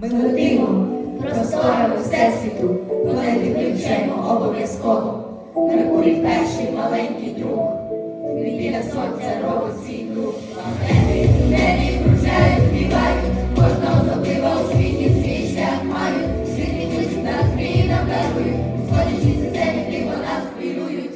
Ми летимо просторами всесвіту, планети вивчаємо обов'язково. Меркурій перший маленький друг. Він біля сонця робить свій круг. Планети в небі кружають, співають, кожна особлива у світі свій шлях мають. Світлі кличуть нас, мрії нам дарують, системі диво нас хвилюють.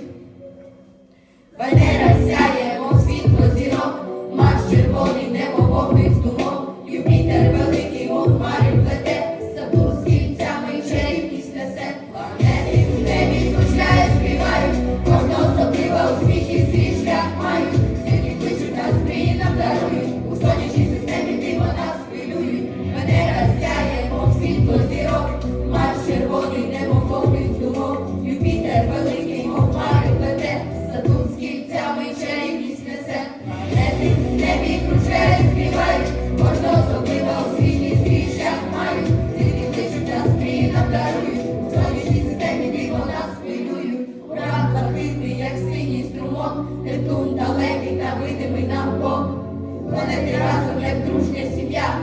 Планети разом, як дружня сім'я,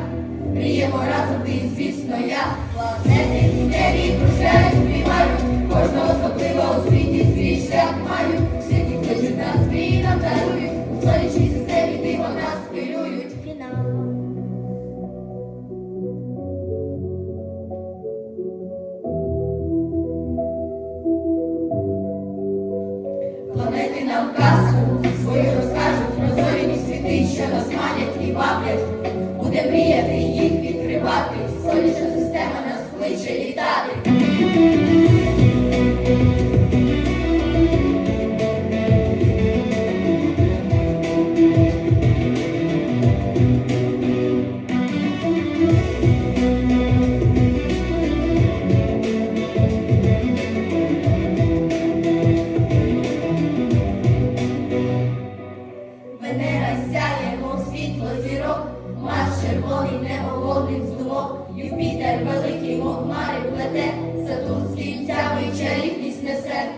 Мріємо разом ти, і, звісно, я. Планети в небі кружляють, співають, кожна особлива у світі свій мають. Світі кличуть нас, мрії нам дарують, у сонячній системі диво нас хвилюють. Планети нам казку ваблять. Буде мріяти їх відкривати. Сонячна система нас кличе літати. Хмари плете, Сатурн з кінцями чарівність несе.